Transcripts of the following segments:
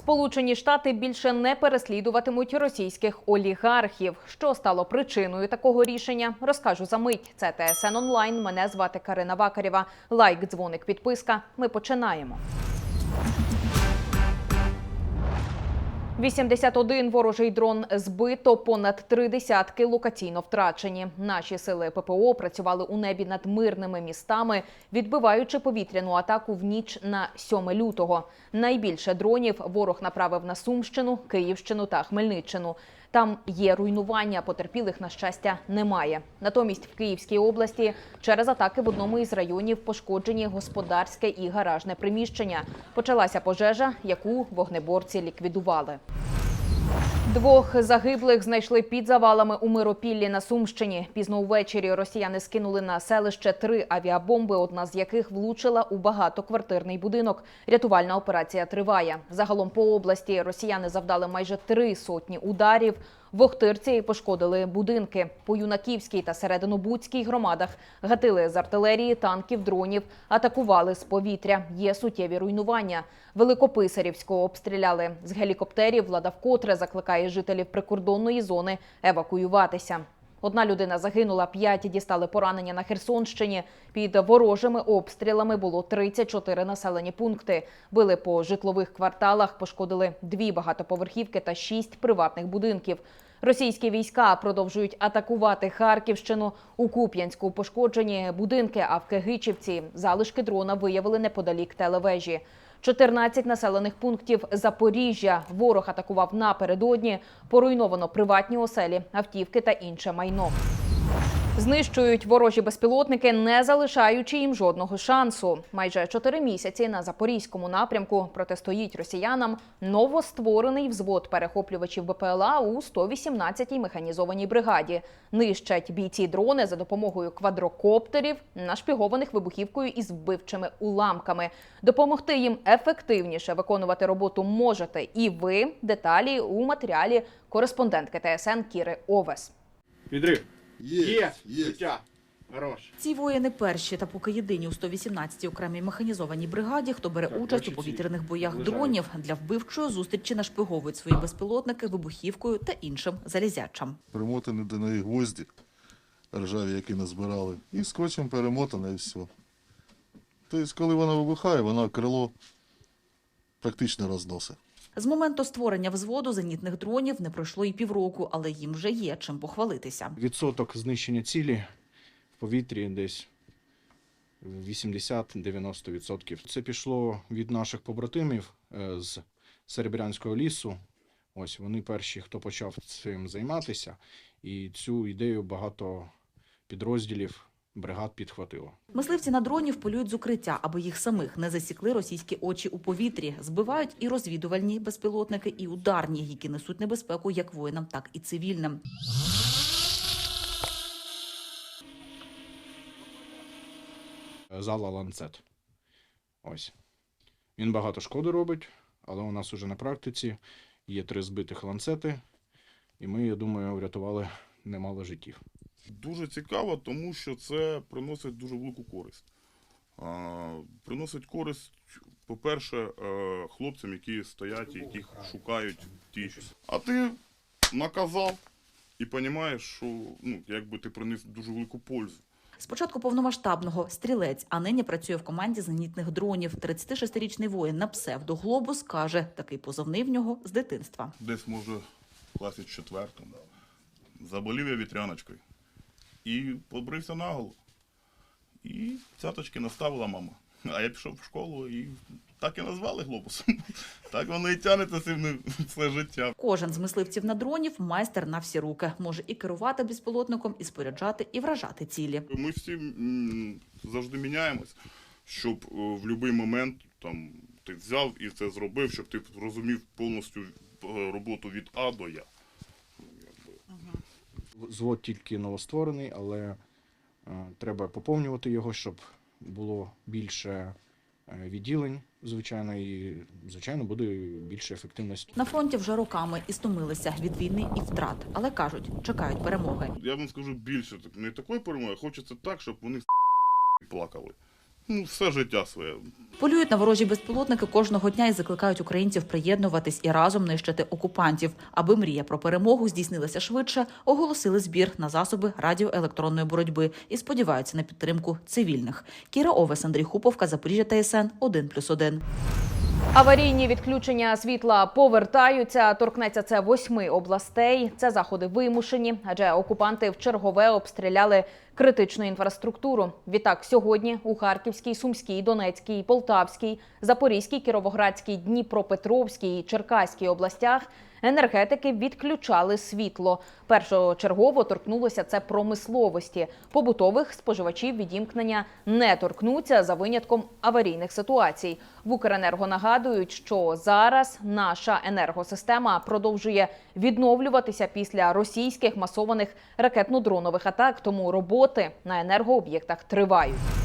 Сполучені Штати більше не переслідуватимуть російських олігархів. Що стало причиною такого рішення? Розкажу за мить. Це ТСН онлайн. Мене звати Карина Вакарєва. Лайк, дзвоник, підписка. Ми починаємо. 81 ворожий дрон збито, понад три десятки локаційно втрачені. Наші сили ППО працювали у небі над мирними містами, відбиваючи повітряну атаку в ніч на 7 лютого. Найбільше дронів ворог направив на Сумщину, Київщину та Хмельниччину. Там є руйнування, потерпілих на щастя немає. Натомість в Київській області через атаки в одному із районів пошкоджені господарське і гаражне приміщення. Почалася пожежа, яку вогнеборці ліквідували. Двох загиблих знайшли під завалами у Миропіллі на Сумщині. Пізно увечері росіяни скинули на селище три авіабомби, одна з яких влучила у багатоквартирний будинок. Рятувальна операція триває. Загалом по області росіяни завдали майже три сотні ударів. В Охтирці пошкодили будинки. По Юнаківській та Серединобудській громадах гатили з артилерії, танків, дронів, атакували з повітря. Є суттєві руйнування. Великописарівського обстріляли з гелікоптерів. Влада вкотре закликає жителів прикордонної зони евакуюватися. Одна людина загинула, п'ять дістали поранення на Херсонщині. Під ворожими обстрілами було 34 населені пункти. Били по житлових кварталах, пошкодили дві багатоповерхівки та шість приватних будинків. Російські війська продовжують атакувати Харківщину. У Куп'янську пошкоджені будинки, а в Кигичівці залишки дрона виявили неподалік телевежі. 14 населених пунктів Запоріжжя ворог атакував напередодні. Поруйновано приватні оселі, автівки та інше майно. Знищують ворожі безпілотники, не залишаючи їм жодного шансу. Майже чотири місяці на запорізькому напрямку протистоїть росіянам новостворений взвод перехоплювачів БПЛА у 118-й механізованій бригаді. Нищать бійці дрони за допомогою квадрокоптерів, нашпігованих вибухівкою із вбивчими уламками. Допомогти їм ефективніше виконувати роботу можете і ви. Деталі у матеріалі кореспондентки ТСН Кіри Овес. Відрив. Є, Є. є. Життя. Хорош. Ці воїни перші та поки єдині у 118-й окремій механізованій бригаді, хто бере Так, участь у бачу, повітряних боях дронів для вбивчої зустрічі нашпиговують свої безпілотники вибухівкою та іншим залізячам. Примотані до неї гвозді ржаві, які назбирали. І скотчем перемотане і все. Тобто, коли вона вибухає, вона крило практично розносить. З моменту створення взводу зенітних дронів не пройшло і півроку, але їм вже є чим похвалитися. Відсоток знищення цілі в повітрі десь 80-90%. Це пішло від наших побратимів е, з Серебрянського лісу. Ось вони перші, хто почав цим займатися, і цю ідею багато підрозділів бригад підхватило. Мисливці на дронів полюють з укриття, аби їх самих не засікли російські очі у повітрі. Збивають і розвідувальні безпілотники, і ударні, які несуть небезпеку як воїнам, так і цивільним. Зала ланцет. Ось. Він багато шкоди робить, але у нас уже на практиці є три збитих ланцети, і ми, я думаю, врятували немало життів. Дуже цікаво, тому що це приносить дуже велику користь. Приносить користь, по-перше, е, хлопцям, які стоять і яких шукають тіші. А ти наказав і розумієш, що ну, якби ти приніс дуже велику пользу. Спочатку повномасштабного стрілець, а нині працює в команді зенітних дронів. 36-річний воїн на псевдо Глобус каже, такий позовний в нього з дитинства. Десь, може, в класі четвертому. Заболів я вітряночкою. І побрився наголо. І цяточки наставила мама. А я пішов в школу і так і назвали глобусом. Так воно і тянеться цим все життя. Кожен з мисливців на дронів майстер на всі руки. Може і керувати безпілотником, і споряджати, і вражати цілі. Ми всі м, завжди міняємось, щоб е, в будь-який момент там, ти взяв і це зробив, щоб ти розумів повністю е, роботу від А до Я. Звод тільки новостворений, але е, треба поповнювати його, щоб було більше е, відділень, звичайно, і звичайно буде більше ефективності. На фронті вже роками і стомилися від війни і втрат, але кажуть, чекають перемоги. Я вам скажу більше, так, не такої перемоги, хочеться так, щоб вони плакали. Ну, все життя своє. Полюють на ворожі безпілотники кожного дня і закликають українців приєднуватись і разом нищити окупантів. Аби мрія про перемогу здійснилася швидше, оголосили збір на засоби радіоелектронної боротьби і сподіваються на підтримку цивільних. Кіра Овес, Андрій Хуповка, Запоріжжя ТСН 1+,1. Аварійні відключення світла повертаються. Торкнеться це восьми областей. Це заходи вимушені, адже окупанти в чергове обстріляли критичну інфраструктуру. Відтак сьогодні у Харківській, Сумській, Донецькій, Полтавській, Запорізькій, Кіровоградській, Дніпропетровській і Черкаській областях енергетики відключали світло. Першочергово торкнулося це промисловості. Побутових споживачів відімкнення не торкнуться за винятком аварійних ситуацій. В Укренерго нагадують, що зараз наша енергосистема продовжує відновлюватися після російських масованих ракетно-дронових атак. Тому роботи на енергооб'єктах тривають.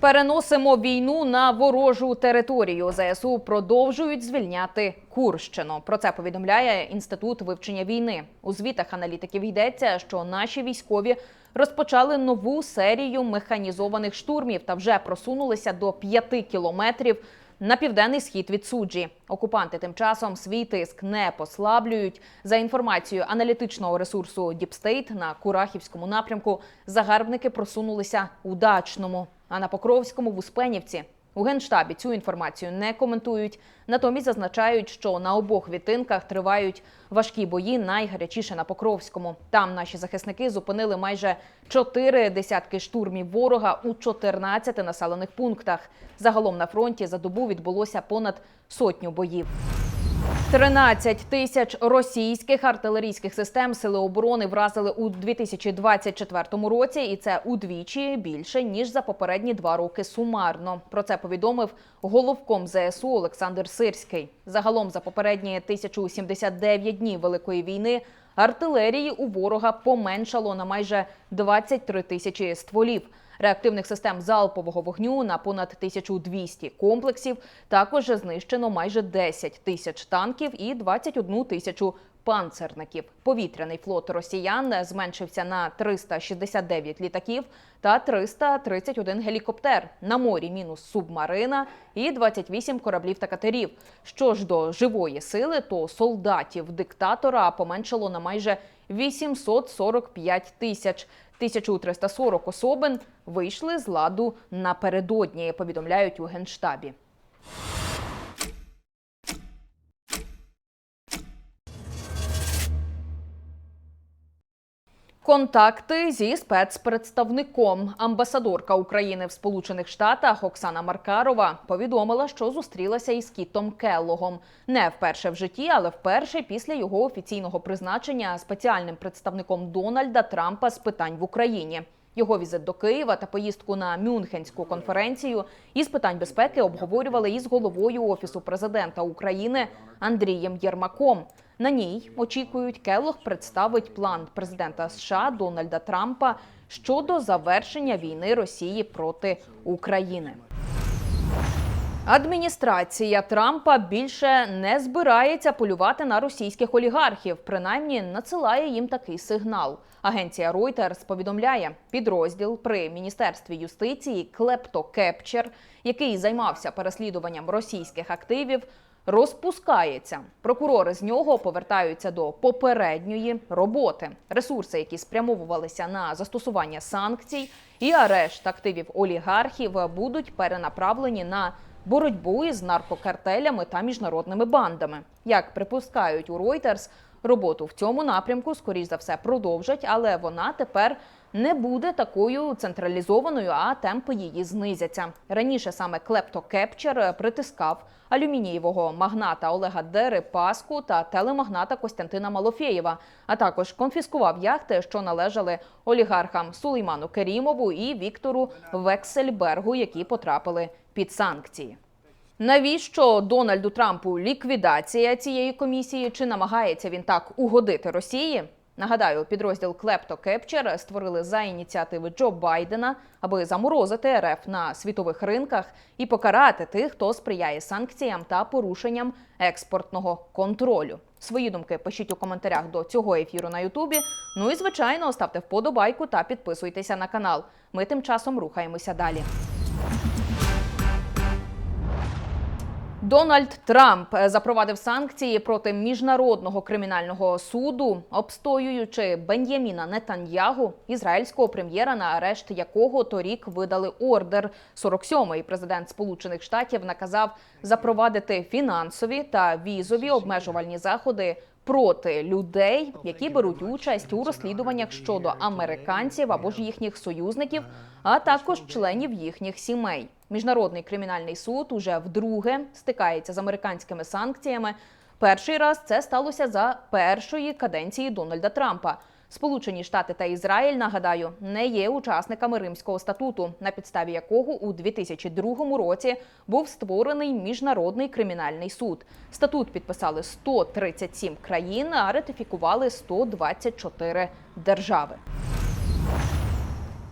Переносимо війну на ворожу територію. ЗСУ продовжують звільняти Курщину. Про це повідомляє інститут вивчення війни. У звітах аналітиків йдеться, що наші військові розпочали нову серію механізованих штурмів та вже просунулися до 5 кілометрів на південний схід від суджі. Окупанти тим часом свій тиск не послаблюють. За інформацією аналітичного ресурсу Діпстейт на Курахівському напрямку загарбники просунулися у дачному, а на Покровському в Успенівці. У генштабі цю інформацію не коментують. Натомість зазначають, що на обох відтинках тривають важкі бої, найгарячіше на Покровському. Там наші захисники зупинили майже чотири десятки штурмів ворога у 14 населених пунктах. Загалом на фронті за добу відбулося понад сотню боїв. 13 тисяч російських артилерійських систем сили оборони вразили у 2024 році, і це удвічі більше ніж за попередні два роки сумарно. Про це повідомив головком ЗСУ Олександр Сирський. Загалом за попередні 1079 днів великої війни артилерії у ворога поменшало на майже 23 тисячі стволів. Реактивних систем залпового вогню на понад 1200 комплексів. Також знищено майже 10 тисяч танків і 21 тисячу панцерників. Повітряний флот росіян зменшився на 369 літаків та 331 гелікоптер. На морі мінус субмарина і 28 кораблів та катерів. Що ж до живої сили, то солдатів диктатора поменшало на майже 845 тисяч. 1340 особин вийшли з ладу напередодні, повідомляють у генштабі. Контакти зі спецпредставником амбасадорка України в Сполучених Штатах Оксана Маркарова повідомила, що зустрілася із Кітом Келлогом не вперше в житті, але вперше після його офіційного призначення спеціальним представником Дональда Трампа з питань в Україні. Його візит до Києва та поїздку на Мюнхенську конференцію із питань безпеки обговорювали із головою офісу президента України Андрієм Єрмаком. На ній очікують, Келлог представить план президента США Дональда Трампа щодо завершення війни Росії проти України. Адміністрація Трампа більше не збирається полювати на російських олігархів, принаймні надсилає їм такий сигнал. Агенція Reuters повідомляє, підрозділ при міністерстві юстиції Клепто Кепчер, який займався переслідуванням російських активів, розпускається. Прокурори з нього повертаються до попередньої роботи. Ресурси, які спрямовувалися на застосування санкцій і арешт активів олігархів, будуть перенаправлені на боротьбу із наркокартелями та міжнародними бандами. Як припускають у Reuters, роботу в цьому напрямку, скоріш за все, продовжать, але вона тепер не буде такою централізованою, а темпи її знизяться. Раніше саме Клепто Кепчер притискав алюмінієвого магната Олега Дерипаску та телемагната Костянтина Малофєєва, а також конфіскував яхти, що належали олігархам Сулейману Керімову і Віктору Вексельбергу, які потрапили під санкції. Навіщо Дональду Трампу ліквідація цієї комісії? Чи намагається він так угодити Росії? Нагадаю, підрозділ Клепто Кепчер створили за ініціативи Джо Байдена, аби заморозити РФ на світових ринках і покарати тих, хто сприяє санкціям та порушенням експортного контролю. Свої думки пишіть у коментарях до цього ефіру на Ютубі. Ну і звичайно, ставте вподобайку та підписуйтеся на канал. Ми тим часом рухаємося далі. Дональд Трамп е, запровадив санкції проти міжнародного кримінального суду, обстоюючи Бен'яміна Нетаньягу, ізраїльського прем'єра, на арешт якого торік видали ордер. 47-й президент Сполучених Штатів наказав запровадити фінансові та візові обмежувальні заходи проти людей, які беруть участь у розслідуваннях щодо американців або ж їхніх союзників, а також членів їхніх сімей. Міжнародний кримінальний суд уже вдруге стикається з американськими санкціями. Перший раз це сталося за першої каденції Дональда Трампа. Сполучені Штати та Ізраїль, нагадаю, не є учасниками Римського статуту, на підставі якого у 2002 році був створений міжнародний кримінальний суд. Статут підписали 137 країн, а ратифікували 124 держави.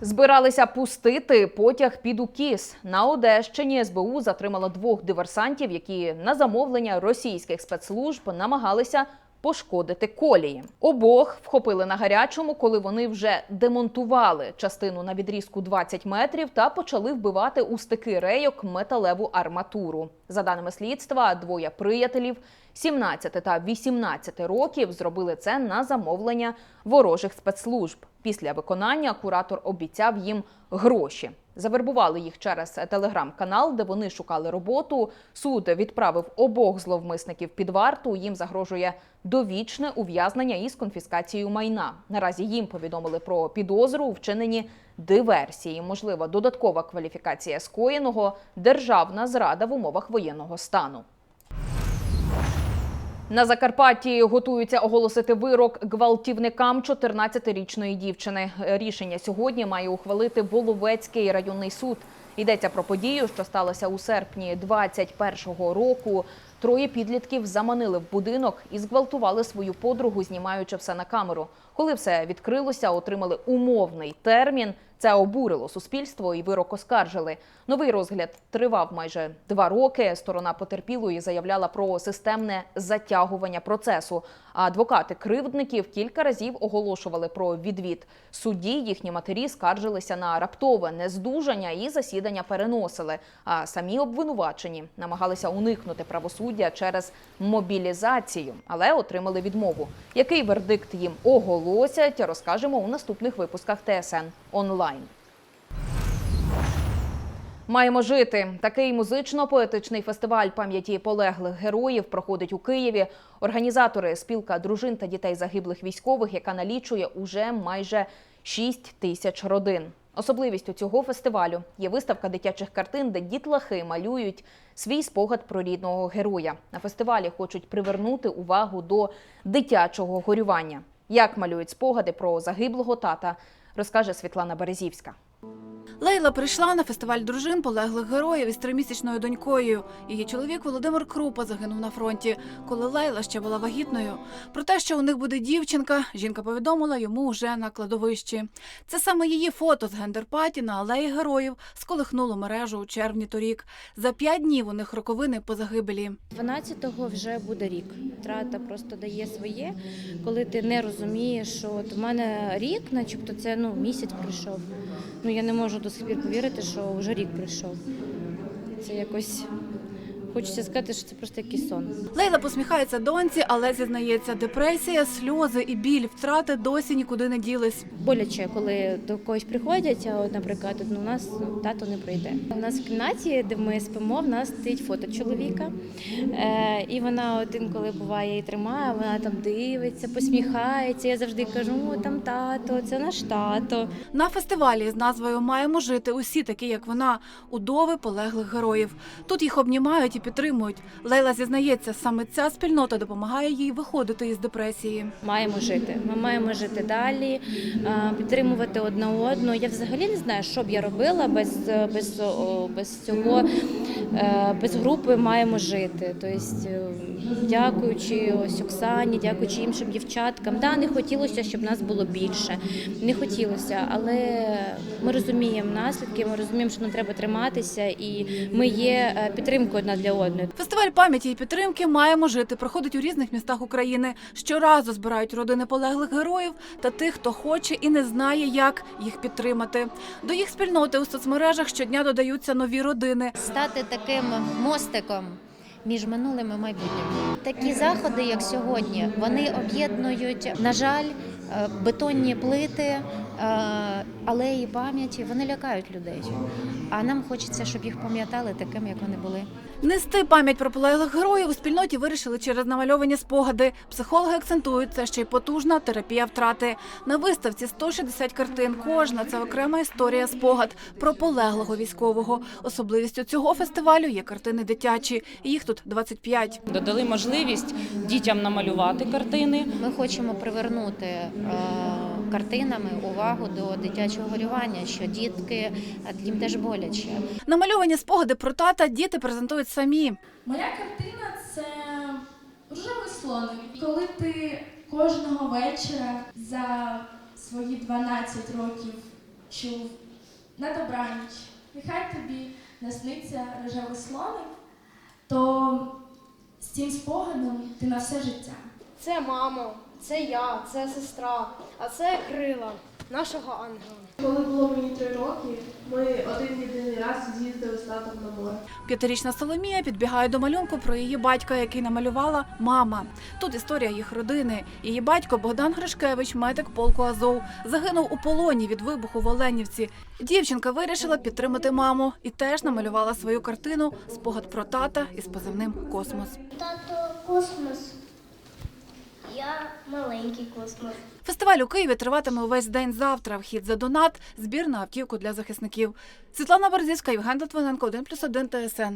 Збиралися пустити потяг під укіс. На Одещині СБУ затримала двох диверсантів, які на замовлення російських спецслужб намагалися пошкодити колії. Обох вхопили на гарячому, коли вони вже демонтували частину на відрізку 20 метрів та почали вбивати у стики рейок металеву арматуру. За даними слідства, двоє приятелів 17 та 18 років зробили це на замовлення ворожих спецслужб. Після виконання куратор обіцяв їм гроші. Завербували їх через телеграм-канал, де вони шукали роботу. Суд відправив обох зловмисників під варту. Їм загрожує довічне ув'язнення із конфіскацією майна. Наразі їм повідомили про підозру у вчиненні диверсії. Можлива додаткова кваліфікація скоєного державна зрада в умовах воєнного стану. На Закарпатті готуються оголосити вирок гвалтівникам 14-річної дівчини. Рішення сьогодні має ухвалити Воловецький районний суд. Йдеться про подію, що сталося у серпні 21-го року. Троє підлітків заманили в будинок і зґвалтували свою подругу, знімаючи все на камеру. Коли все відкрилося, отримали умовний термін. Це обурило суспільство і вирок оскаржили. Новий розгляд тривав майже два роки. Сторона потерпілої заявляла про системне затягування процесу. А адвокати кривдників кілька разів оголошували про відвід судді. Їхні матері скаржилися на раптове нездужання і засідання переносили. А самі обвинувачені намагалися уникнути правосуддя через мобілізацію, але отримали відмову. Який вердикт їм оголосять, розкажемо у наступних випусках ТСН онлайн. Маємо жити. Такий музично-поетичний фестиваль пам'яті полеглих героїв проходить у Києві. Організатори спілка дружин та дітей загиблих військових, яка налічує уже майже 6 тисяч родин. Особливістю цього фестивалю є виставка дитячих картин, де дітлахи малюють свій спогад про рідного героя. На фестивалі хочуть привернути увагу до дитячого горювання. Як малюють спогади про загиблого тата, розкаже Світлана Березівська. Лейла прийшла на фестиваль дружин полеглих героїв із тримісячною донькою. Її чоловік Володимир Крупа загинув на фронті, коли Лейла ще була вагітною. Про те, що у них буде дівчинка, жінка повідомила йому уже на кладовищі. Це саме її фото з гендерпаті на алеї героїв сколихнуло мережу у червні торік. За п'ять днів у них роковини по загибелі. 12-го вже буде рік. Втрата просто дає своє, коли ти не розумієш, що от в мене рік, начебто це ну місяць пройшов. Ну я не можу до сих пір повірити, що вже рік пройшов. Це якось хочеться сказати, що це просто якийсь сон. Лейла посміхається доньці, але зізнається, депресія, сльози і біль втрати досі нікуди не ділись. Боляче, коли до когось приходять, а от, наприклад, от, ну, у нас тато не прийде. У нас в кімнаті, де ми спимо, в нас стоїть фото чоловіка. Е, і вона от інколи буває і тримає, вона там дивиться, посміхається. Я завжди кажу, о, там тато, це наш тато. На фестивалі з назвою Маємо жити усі такі, як вона, удови полеглих героїв. Тут їх обнімають і підтримують. Лейла зізнається, саме ця спільнота допомагає їй виходити із депресії. Маємо жити. Ми маємо жити далі, е, підтримувати одна одну. Я взагалі не знаю, що б я робила без, без, без цього, е, без групи маємо жити. Тобто, е, дякуючи ось Оксані, дякуючи іншим дівчаткам. Да, не хотілося, щоб нас було більше. Не хотілося, але ми розуміємо наслідки, ми розуміємо, що нам треба триматися, і ми є е, підтримкою одна для одної. Фестиваль пам'яті і підтримки Маємо жити проходить у різних містах України. Щоразу збирають родини полеглих героїв та тих, хто хоче і не знає, як їх підтримати. До їх спільноти у соцмережах щодня додаються нові родини. стати таким мостиком між минулим і майбутнім. Такі заходи, як сьогодні, вони об'єднують, на жаль, е, бетонні плити, алеї пам'яті, вони лякають людей. А нам хочеться, щоб їх пам'ятали такими, як вони були. Нести пам'ять про полеглих героїв у спільноті вирішили через намальовані спогади. Психологи акцентують, це ще й потужна терапія втрати. На виставці 160 картин. Кожна це окрема історія спогад про полеглого військового. Особливістю цього фестивалю є картини дитячі. Їх тут 25. Додали можливість дітям намалювати картини. Ми хочемо привернути е, картинами увагу до дитячого горювання, що дітки е, їм теж боляче. Намальовані спогади про тата діти презентують самі. Моя картина це рожевий слоник. Коли ти кожного вечора за свої 12 років чув на добраніч, нехай тобі насниться рожевий слоник, то з цим спогадом ти на все життя. Це мама, це я, це сестра, а це крила нашого ангела. Коли було мені три роки, ми один єдиний раз з'їздили з татом на море. П'ятирічна Соломія підбігає до малюнку про її батька, який намалювала мама. Тут історія їх родини. Її батько Богдан Гришкевич, медик полку Азов, загинув у полоні від вибуху в Оленівці. Дівчинка вирішила підтримати маму і теж намалювала свою картину спогад про тата із позивним Космос. Тато космос. Я маленький космос. Фестиваль у Києві триватиме увесь день завтра. Вхід за донат, збір на автівку для захисників. Світлана Борзівська, Євген Литвиненко, 1+,1 ТСН.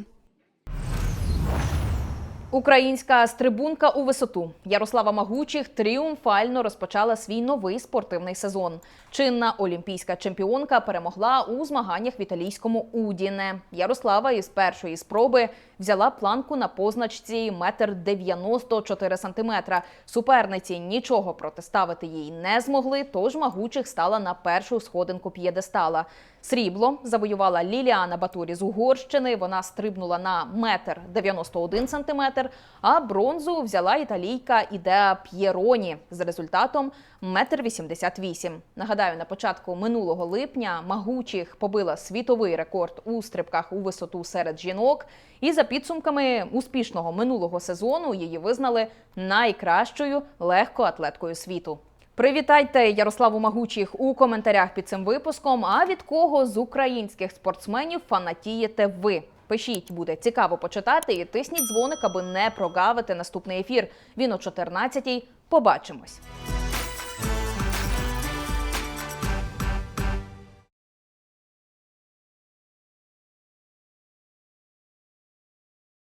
Українська стрибунка у висоту Ярослава Магучих тріумфально розпочала свій новий спортивний сезон. Чинна олімпійська чемпіонка перемогла у змаганнях в італійському Удіне. Ярослава із першої спроби взяла планку на позначці метр 94 сантиметра. Суперниці нічого протиставити їй не змогли, тож Магучих стала на першу сходинку п'єдестала. Срібло завоювала Ліліана Батурі з Угорщини. Вона стрибнула на метр 91 сантиметр, а бронзу взяла італійка Ідеа П'єроні з результатом метр 88. Нагадаю, на початку минулого липня Магучих побила світовий рекорд у стрибках у висоту серед жінок. І за підсумками успішного минулого сезону її визнали найкращою легкоатлеткою світу. Привітайте Ярославу Магучих у коментарях під цим випуском. А від кого з українських спортсменів фанатієте ви? Пишіть, буде цікаво почитати і тисніть дзвоник, аби не прогавити наступний ефір. Він о 14-й. Побачимось.